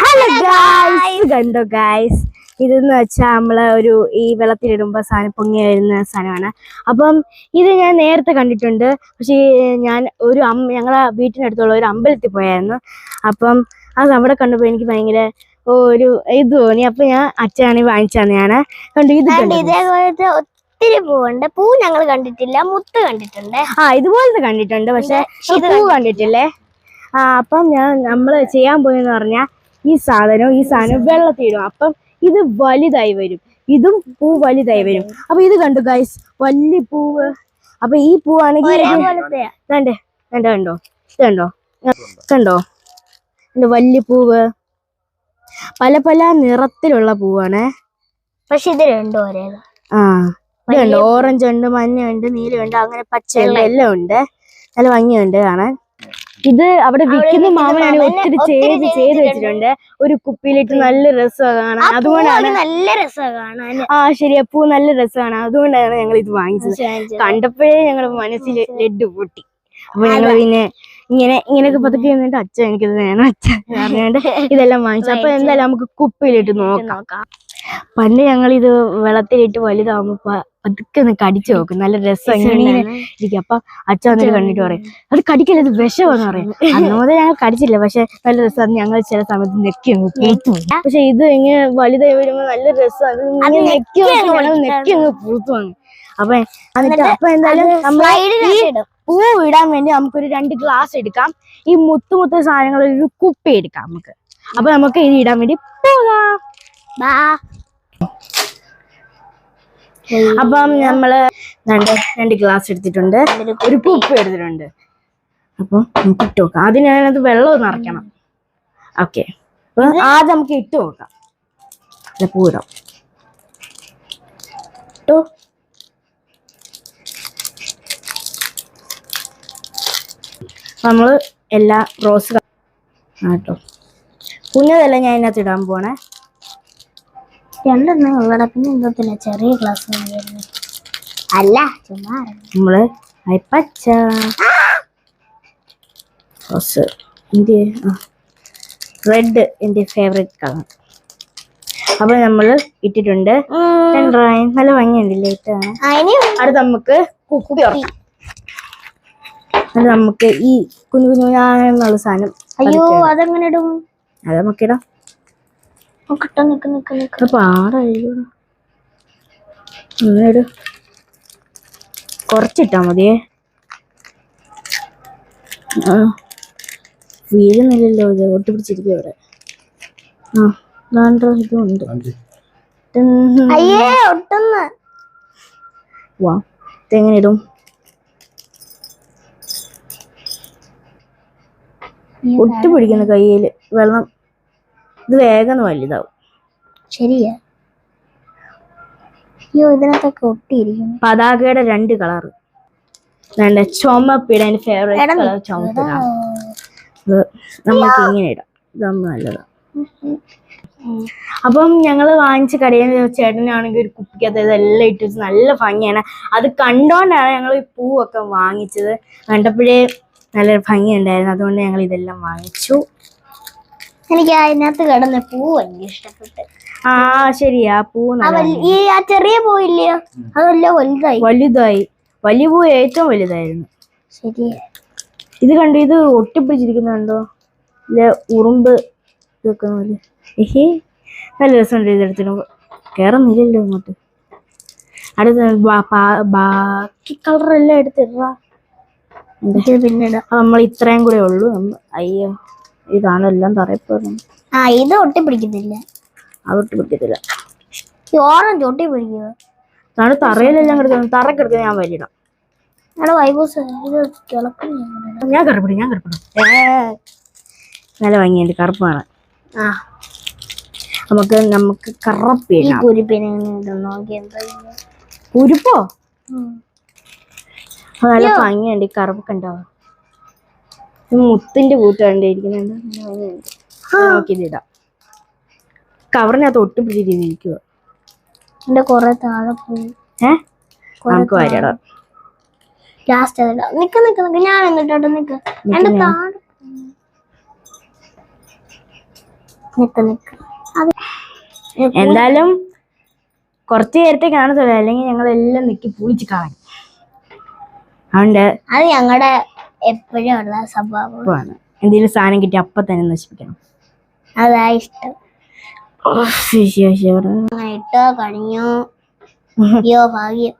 Hello guys കണ്ടോ guys ഇതെന്ന് വെച്ചാൽ നമ്മൾ ഒരു ഈ വെള്ളത്തിലിടുമ്പോൾ സാധനം പൊങ്ങി വരുന്ന സാധനമാണ്. അപ്പം ഇത് ഞാൻ നേരത്തെ കണ്ടിട്ടുണ്ട്. പക്ഷേ ഞാൻ ഒരു അമ്മ ഞങ്ങളെ വീട്ടിനടുത്തുള്ള ഒരു അമ്പലത്തിൽ പോയായിരുന്നു. അപ്പം അത് അവിടെ കണ്ടപ്പോൾ എനിക്ക് ഭയങ്കര ഒരു ഇത് തോന്നി. അപ്പൊ ഞാൻ അച്ഛനാണെങ്കിൽ വാങ്ങിച്ചാണ് ഞാൻ കണ്ടു ഇത്? ഇതേപോലത്തെ ഒത്തിരി പൂവുണ്ട്. പൂ ഞങ്ങൾ കണ്ടിട്ടില്ല മുത്ത് കണ്ടിട്ടുണ്ട്. ആ ഇതുപോലത്തെ കണ്ടിട്ടുണ്ട്. പക്ഷെ ഇത് പൂ കണ്ടിട്ടില്ലേ? അപ്പം ഞാൻ നമ്മൾ ചെയ്യാൻ പോയെന്ന് പറഞ്ഞാൽ ഈ സാധനവും ഈ സാധനവും വെള്ളത്തിടും അപ്പം ഇത് വലുതായി വരും. ഇതും പൂ വലുതായി വരും. അപ്പൊ ഇത് കണ്ടു ഗൈസ് വലിയ പൂവ്. അപ്പൊ ഈ പൂവാണെങ്കിൽ കണ്ടേ കണ്ടോ കണ്ടോ? ഇത് കണ്ടോ? കണ്ടോ? വലിയ പൂവ്. പല പല നിറത്തിലുള്ള പൂവാണ്. പക്ഷെ ഇത് രണ്ടും ഒരേ ആ ഇത് കണ്ടോ? ഓറഞ്ച് ഉണ്ട് മഞ്ഞ ഉണ്ട് നീലുണ്ട് അങ്ങനെ പച്ചയുണ്ട് എല്ലാം ഉണ്ട്. നല്ല ഭംഗിയുണ്ട് കാണാൻ. ഇത് അവിടെ വിൽക്കുന്ന മാമനാണ് മാമന് ഒത്തിരി ഒത്തിരി ചെയ്ത് വെച്ചിട്ടുണ്ട്. ഒരു കുപ്പിയിലിട്ട് നല്ല രസമാണ് കാണാൻ. അതുകൊണ്ടാണ് നല്ല രസമാണ് ആ ശരി അപ്പൂ നല്ല രസമാണ്. അതുകൊണ്ടാണ് ഞങ്ങൾ ഇത് വാങ്ങിച്ചത്. കണ്ടപ്പോഴേ ഞങ്ങൾ മനസ്സിൽ ലഡ്ഡു പൊട്ടി. അപ്പൊ ഞങ്ങൾ പിന്നെ ഇങ്ങനെ ഇങ്ങനെയൊക്കെ പതുക്കെ നിന്നിട്ട് അച്ഛൻ എനിക്കിത് വേണം. അച്ഛൻ പറഞ്ഞുകൊണ്ട് ഇതെല്ലാം വാങ്ങിച്ചു. അപ്പൊ എന്തായാലും നമുക്ക് കുപ്പിയിലിട്ട് നോക്കാം. പണ്ട് ഞങ്ങൾ ഇത് വെള്ളത്തിലിട്ട് വലുതാകുമ്പോ അതൊക്കെ പതുക്കെ ഒന്ന് കടിച്ചു നോക്കും. നല്ല രസം ഇരിക്കും. അപ്പൊ അച്ഛൻ വന്നിട്ട് കണ്ടിട്ട് പറയും അത് കടിക്കല്ല അത് വിഷമെന്ന് പറയും. അന്ന് മുതൽ ഞങ്ങൾ കടിച്ചില്ല. പക്ഷെ നല്ല രസം. ഞങ്ങൾ ചില സമയത്ത് നെക്കി അങ്ങ് പൂത്തു. പക്ഷെ ഇത് ഇങ്ങനെ വലുതായി വരുമ്പോ നല്ല രസം. നെക്കി നെക്കി അങ്ങ് പൂത്തു അങ്ങ് അപ്പൊ എന്നിട്ട് അപ്പൊ എന്തായാലും ഇടും. പൂ ഇടാൻ വേണ്ടി നമുക്കൊരു രണ്ട് ഗ്ലാസ് എടുക്കാം. ഈ മുത്തു മുത്ത സാധനങ്ങൾ ഒരു കുപ്പി എടുക്കാം നമുക്ക്. അപ്പൊ നമുക്ക് ഇത് ഇടാൻ വേണ്ടി പോകാം. അപ്പം നമ്മൾ രണ്ട് രണ്ട് ഗ്ലാസ് എടുത്തിട്ടുണ്ട്. ഒരു കുപ്പി എടുത്തിട്ടുണ്ട്. അപ്പം നമുക്ക് ഇട്ട് നോക്കാം. ആദ്യം ഞാനത് വെള്ളം നിറയ്ക്കണം ഓക്കെ. അപ്പൊ ആദ്യം നമുക്ക് ഇട്ട് നോക്കാം. പൂരം ഇട്ടു. നമ്മൾ എല്ലാ റോസ് കേട്ടോ കുഞ്ഞതല്ല ഞാൻ ഇതിനകത്ത് ഇടാൻ പോണേ? രണ്ടെണ്ണം ഉള്ളട. പിന്നെ എന്തോത്തില്ല ചെറിയ ക്ലാസ് അല്ല ചുമ്മാ നമ്മൾ പച്ച. റോസ് എന്റെ റെഡ് എന്റെ ഫേവറേറ്റ് കളർ അപ്പൊ നമ്മൾ ഇട്ടിട്ടുണ്ട് നല്ല ഭംഗിയുണ്ടല്ലേ ഇട്ടാണ് അത് അടുത്ത് നമുക്ക് കുപ്പി ഉറക്കാം. അത് നമുക്ക് ഈ കുഞ്ഞു കുഞ്ഞു എന്നുള്ള സാധനം അയ്യോ അതെങ്ങനെ ഇടും? അത് നമുക്കിടാം. നോക്കട്ടെ നിക്ക് നിക്ക് നിക്ക്. അത് പാടായിരിക്കും അങ്ങനെ ഇട്. കുറച്ചിട്ടാ മതിയേ. ആ. വീഴുന്നില്ലല്ലോ ഇത്. ഒട്ടിപ്പിടിച്ചിരിക്കും ഇവിടെ. ആ ദാണ്ടോ ഇതുണ്ട്. ഉം. അയ്യേ ഒട്ടുന്ന്. വാ ഇതെങ്ങനെ ഇടും? ഒട്ടി പിടിക്കുന്ന കയ്യിൽ. വെള്ളം ഇത് വേഗം വലുതാവും. ശരിയാ. അയ്യോ ഇതിനകത്തൊക്കെ ഒട്ടിയിരിക്കുന്നു. പതാകയുടെ രണ്ട് കളർ വേണ്ട ചുമപ്പിടാൻ ഫേവറേറ്റ് കളർ ചുമപ്പിട. നമുക്ക് ഇങ്ങനെ ഇടാം. ഇതാകുമ്പോ നല്ലതാ. അപ്പം ഞങ്ങൾ വാങ്ങിച്ച കടയിൽ നിന്ന് ചേട്ടനാണെങ്കിൽ ഒരു കുപ്പിക്കകത്ത് ഇതെല്ലാം ഇട്ട് വെച്ച് നല്ല ഭംഗിയാണ്. അത് കണ്ടോണ്ടാണ് ഞങ്ങൾ ഈ പൂവൊക്കെ വാങ്ങിച്ചത്. കണ്ടപ്പോഴേ നല്ല ഭംഗിയുണ്ടായിരുന്നു. അതുകൊണ്ട് ഞങ്ങൾ ഇതെല്ലാം വാങ്ങിച്ചു. എനിക്ക് അതിനകത്ത് കിടന്ന പൂ എനിക്ക് ഇഷ്ടപ്പെട്ട്. ആ ശരിയാ പൂ ഈ ആ ചെറിയ പൂ ഇല്ലയോ അതല്ല വലുതായി. വലുതായി. വലിയ പൂ ഏറ്റവും വലുതായിരുന്നു. ശരിയാ ഇത് കണ്ടു ഇത് ഒട്ടിപ്പിടിച്ചിരിക്കുന്നുണ്ടോ ഇല്ല ഉറുമ്പ് പോലെ. ഏഹേ നല്ല രസമുണ്ട് ഇതെടുത്തിട്ട് കയറുന്നില്ലല്ലോ ഇങ്ങോട്ട് അടുത്ത ബാ- ബാ- ബാക്കി കളറെല്ലാം എടുത്തിടാ പിന്നെ നമ്മൾ ഇത്രയും കൂടെ ഉള്ളൂ. അയ്യോ. ഇതാണ് എല്ലാം തറയപ്പോഴും ആ ഇത് ഒട്ടിപ്പിടിക്കത്തില്ല അത് ഒട്ടിപ്പിടിക്കത്തില്ല ഈ ഓറഞ്ച് ഒട്ടിപ്പിടിക്കുക അതാണ് തറയിലെല്ലാം കിടക്കുന്നത് തറ കിടക്കുന്നത് ഞാൻ വലിയിടാം. ഞങ്ങളുടെ വൈബോസ് ഞാൻ കറുപ്പിടും ഞാൻ കറുപ്പിടും. കറുപ്പാണ്. ആ. നമുക്ക് നമുക്ക് കുരിപ്പിനെ. അത് നല്ല ഭംഗിയുണ്ട് കറുപ്പൊക്കെ ഉണ്ടാവും മുത്തിന്റെ കൂട്ട് കണ്ടിരിക്കുന്നുണ്ട് നോക്കിയിടാം കവറിനകത്ത് ഒട്ടും പിടിച്ചിരിക്കുക എന്റെ കൊറേ താഴെ പോയി. ഏ? നമുക്ക് വരടാം. ലാസ്റ്റ് നിക്ക് നിക്ക് നിക്ക്. ഞാൻ എന്നിട്ടോട്ട് നിക്ക്. എന്റെ താഴെ നിക്ക് നിക്ക്. എന്തായാലും കുറച്ച് നേരത്തെ കാണത്തുള്ളൂ അല്ലെങ്കിൽ ഞങ്ങൾ എല്ലാം നിക്കി പൂളിച്ച് കാണാൻ അതുകൊണ്ട് അത് ഞങ്ങളുടെ എപ്പോഴും ഉള്ള സ്വഭാവം. പോവാണ് എന്തെങ്കിലും സാധനം കിട്ടി അപ്പൊ തന്നെ നശിപ്പിക്കണം. അതാ ഇഷ്ടം. ഇട്ടോ അയ്യോ ഭാഗ്യം.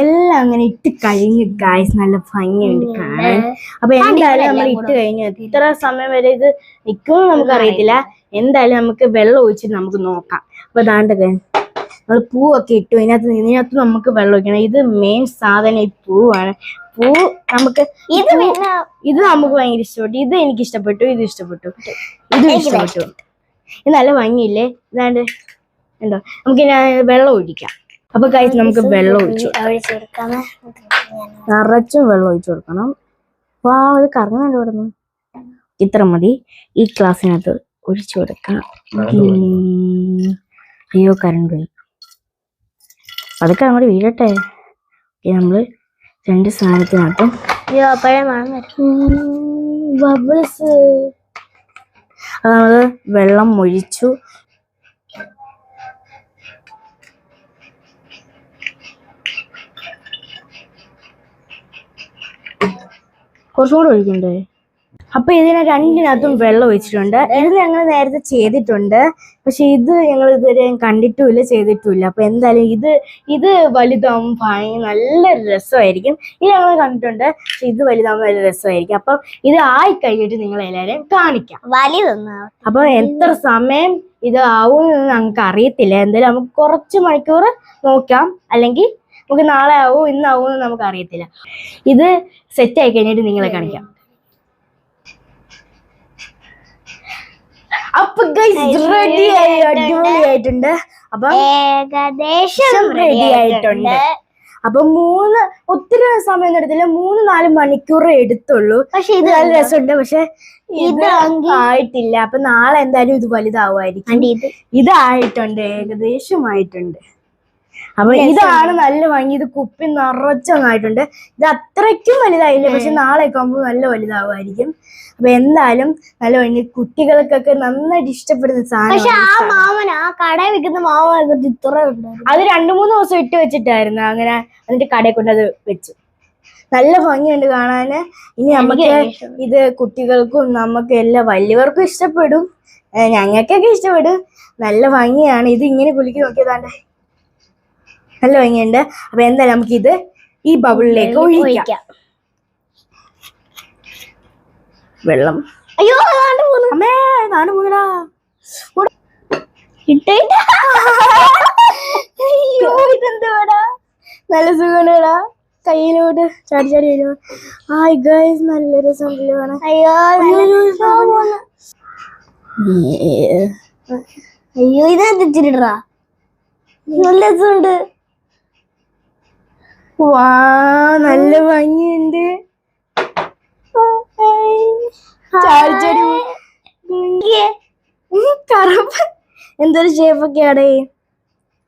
എല്ലാം അങ്ങനെ ഇട്ട് കഴിഞ്ഞു ഗായ്സ് നല്ല ഭംഗിയുണ്ട് കാണാൻ. അപ്പൊ എന്തായാലും നമ്മൾ ഇട്ട് കഴിഞ്ഞു ഇത്ര സമയം വരെ ഇത് നിൽക്കുമെന്ന് നമുക്ക് അറിയത്തില്ല എന്തായാലും നമുക്ക് വെള്ളം ഒഴിച്ചിട്ട് നമുക്ക് നോക്കാം. അപ്പൊ ദാണ്ട് നമ്മൾ പൂവൊക്കെ ഇട്ടു ഇതിനകത്ത് ഇതിനകത്ത് നമുക്ക് വെള്ളം ഒഴിക്കണം. ഇത് മെയിൻ സാധനം ഈ പൂവാണ്. പൂ നമുക്ക് ഇത് ഇത് നമുക്ക് ഭയങ്കര ഇഷ്ടപ്പെട്ടു. ഇത് എനിക്ക് ഇഷ്ടപ്പെട്ടു. ഇത് ഇഷ്ടപ്പെട്ടു. ഇത് ഇഷ്ടപ്പെട്ടു. ഇത് നല്ല ഭംഗിയില്ലേ? ഇതാണ്ട് ഉണ്ടോ നമുക്ക് വെള്ളം ഒഴിക്കാം. അപ്പൊ കഴിച്ച് നമുക്ക് വെള്ളം ഒഴിച്ചു നിറച്ചും വെള്ളം ഒഴിച്ചു കൊടുക്കണം. വാ അത് കറങ്ങുന്നുണ്ട് ഇവിടെ നിന്ന് ഇത്ര മതി. ഈ ക്ലാസ്സിനകത്ത് ഒഴിച്ചു കൊടുക്കാം. അയ്യോ കറണ്ട് പോയി. അതൊക്കെ അങ്ങോട്ട് വീഴട്ടെ. ഓക്കേ, നമ്മൾ രണ്ട് അയ്യോ അപ്പോഴേ മണം വരും. ബബിൾസ്. അത് നമ്മൾ വെള്ളം ഒഴിച്ചു. കുറച്ചും കൂടെ ഒഴിക്കണ്ടേ? അപ്പൊ ഇതിനെ രണ്ടിനകത്തും വെള്ളം ഒഴിച്ചിട്ടുണ്ട്. ഇത് ഞങ്ങൾ നേരത്തെ ചെയ്തിട്ടുണ്ട്. പക്ഷെ ഇത് ഞങ്ങൾ ഇതുവരെ കണ്ടിട്ടുമില്ല ചെയ്തിട്ടുമില്ല. അപ്പൊ എന്തായാലും ഇത് ഇത് വലുതാവും ഭയങ്കര നല്ല രസമായിരിക്കും. ഇത് ഞങ്ങൾ കണ്ടിട്ടുണ്ട്. പക്ഷെ ഇത് വലുതാവും നല്ല രസമായിരിക്കും. അപ്പം ഇത് ആയി കഴിഞ്ഞിട്ട് നിങ്ങൾ എല്ലാവരെയും കാണിക്കാം. വലുതൊന്നാ അപ്പൊ എത്ര സമയം ഇത് ആവും എന്ന് ഞങ്ങൾക്ക് അറിയത്തില്ല. എന്തായാലും നമുക്ക് കുറച്ച് മണിക്കൂർ നോക്കാം. അല്ലെങ്കിൽ നമുക്ക് നാളെ ആവും ഇന്നാവും എന്ന് നമുക്ക് അറിയത്തില്ല. ഇത് സെറ്റ് ആയി കഴിഞ്ഞിട്ട് നിങ്ങളെ കാണിക്കാം. അപ്പൊ റെഡി ആയി അടിപൊളിയായിട്ടുണ്ട് അപ്പൊ ഏകദേശം റെഡി ആയിട്ടുണ്ട്. അപ്പൊ മൂന്ന് ഒത്തിരി സമയം എടുത്തില്ല മൂന്ന് നാല് മണിക്കൂർ എടുത്തുള്ളൂ. പക്ഷെ ഇത് നല്ല രസമുണ്ട്. പക്ഷെ ഇത് ആയിട്ടില്ല. അപ്പൊ നാളെ എന്തായാലും ഇത് വലുതാവുമായിരിക്കും. ഇതായിട്ടുണ്ട് ഏകദേശം ആയിട്ടുണ്ട് അപ്പൊ ഇതാണ് നല്ല ഭംഗി. ഇത് കുപ്പി നിറച്ചൊന്നായിട്ടുണ്ട് ഇത് അത്രയ്ക്കും വലുതായില്ല. പക്ഷെ നാളെ ആകുമ്പോൾ നല്ല വലുതാവുമായിരിക്കും. അപ്പൊ എന്തായാലും നല്ല ഭംഗി. കുട്ടികൾക്കൊക്കെ നന്നായിട്ട് ഇഷ്ടപ്പെടുന്ന പക്ഷെ സാധനം. ആ മാമൻ ആ കടയിൽ വിൽക്കുന്ന മാമൻ ഇത്ര അത് രണ്ടു മൂന്ന് ദിവസം ഇട്ട് വെച്ചിട്ടായിരുന്നു. അങ്ങനെ എന്നിട്ട് കടയിൽ കൊണ്ട് അത് വെച്ചു. നല്ല ഭംഗിയുണ്ട് കാണാന്. ഇനി നമുക്ക് ഇത് കുട്ടികൾക്കും നമുക്ക് എല്ലാ വലിയവർക്കും ഇഷ്ടപ്പെടും. ഞങ്ങൾക്കൊക്കെ ഇഷ്ടപ്പെടും. നല്ല ഭംഗിയാണ്. ഇത് ഇങ്ങനെ കുലുക്കി നോക്കിയതാണ്ട്. നല്ല ഭംഗിയുണ്ട്. അപ്പൊ എന്തായാലും നമുക്ക് ഇത് ഈ ബബിളിലേക്ക് ഒഴിക്കാം. വെള്ളം. അയ്യോ അമ്മേ നാട് അയ്യോ ഇതെന്തുവാടാ? നല്ല സുഖമാണ് കയ്യിലോട്ട് ചാടി ചാടി വരുമോ ഹായ് ഗൈസ് നല്ല രസമുണ്ടല്ലോ കാണാൻ അയ്യോ അയ്യോ, അയ്യോ ഇതെന്ത് ഇച്ചിരിടാ നല്ല രസമുണ്ട്. വാ നല്ല ഭംഗിയുണ്ട്. ഉം, കറുപ്പ്. എന്തൊരു ഷേപ്പൊക്കെയാടേ.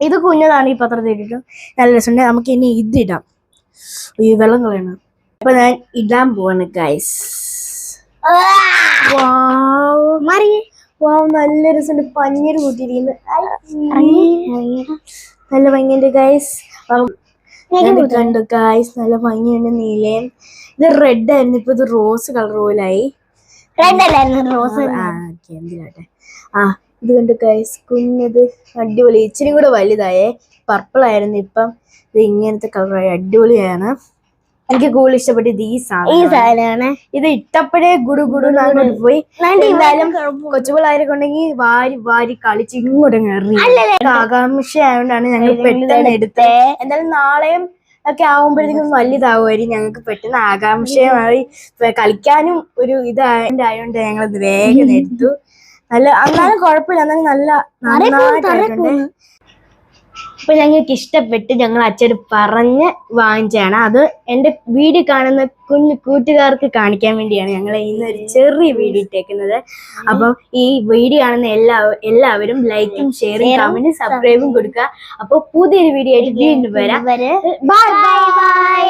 ഇത് കുഞ്ഞതാണ് ഈ പത്രത്തിൽ ഇട്ടിട്ട് നല്ല രസമുണ്ട്. നമുക്ക് ഇനി ഇതിടാം. ഈ വെള്ളം കളയണം. അപ്പൊ ഞാൻ ഇടാൻ പോവാണ് ഗൈസ് വാവ്. നല്ല രസമുണ്ട്. പഞ്ഞിര് കൂട്ടിയിരിക്കുന്നു നല്ല ഭംഗിയുണ്ട് ഗൈസ് കണ്ടു ഗായ്സ് നല്ല ഭംഗിയുണ്ട് നീലയും. ഇത് റെഡ് ആയിരുന്നു. ഇപ്പൊ ഇത് റോസ് കളർ പോലായി. റെഡ് അല്ലായിരുന്നു റോസ് എന്തിലാട്ടെ ആ ഇത് കണ്ടു ഗൈസ് കുഞ്ഞത് അടിപൊളി. ഇച്ചിരി കൂടെ വലുതായേ. പർപ്പിൾ ആയിരുന്നു ഇപ്പം. ഇത് ഇങ്ങനത്തെ കളറായി അടിപൊളിയാണ്. എനിക്ക് കൂടുതൽ ഇഷ്ടപ്പെട്ടത് ഈ ഈ സാധനം സാധനമാണ്. ഇത് ഇട്ടപ്പോഴേ ഗുഡു ഗുഡു അങ്ങോട്ട് പോയി. എന്തായാലും കൊച്ചുപിള്ളേരൊക്കെ കൊണ്ടെങ്കിൽ വാരി വാരി കളിച്ച് ഇങ്ങോട്ട് കയറി ആകാംക്ഷ ആയതുകൊണ്ടാണ് ഞങ്ങൾ പെട്ടെന്ന് എടുത്തേ എന്തായാലും നാളെയും ഒക്കെ ആവുമ്പോഴത്തേക്കും വലുതാവുമായിരിക്കും ഞങ്ങൾക്ക് പെട്ടെന്ന് ആകാംക്ഷയുമായി കളിക്കാനും ഒരു ഇതായതുകൊണ്ട് ഞങ്ങൾ വേഗം എടുത്തു. നല്ല എന്നാലും കുഴപ്പമില്ല. എന്നാലും നല്ല നന്നായിട്ടുണ്ട് അപ്പൊ ഞങ്ങൾക്ക് ഇഷ്ടപ്പെട്ട് ഞങ്ങൾ അച്ഛൻ പറഞ്ഞ് വാങ്ങിച്ചാണ് അത് എന്റെ വീഡിയോ കാണുന്ന കുഞ്ഞു കൂട്ടുകാർക്ക് കാണിക്കാൻ വേണ്ടിയാണ് ഞങ്ങൾ ഇന്ന് ഒരു ചെറിയ വീഡിയോ ഇട്ടേക്കുന്നത്. അപ്പം ഈ വീഡിയോ കാണുന്ന എല്ലാ എല്ലാവരും ലൈക്കും ഷെയറും കമന്റും സബ്സ്ക്രൈബും കൊടുക്കുക. അപ്പൊ പുതിയൊരു വീഡിയോ ആയിട്ട് വീണ്ടും വരാം. Bye bye.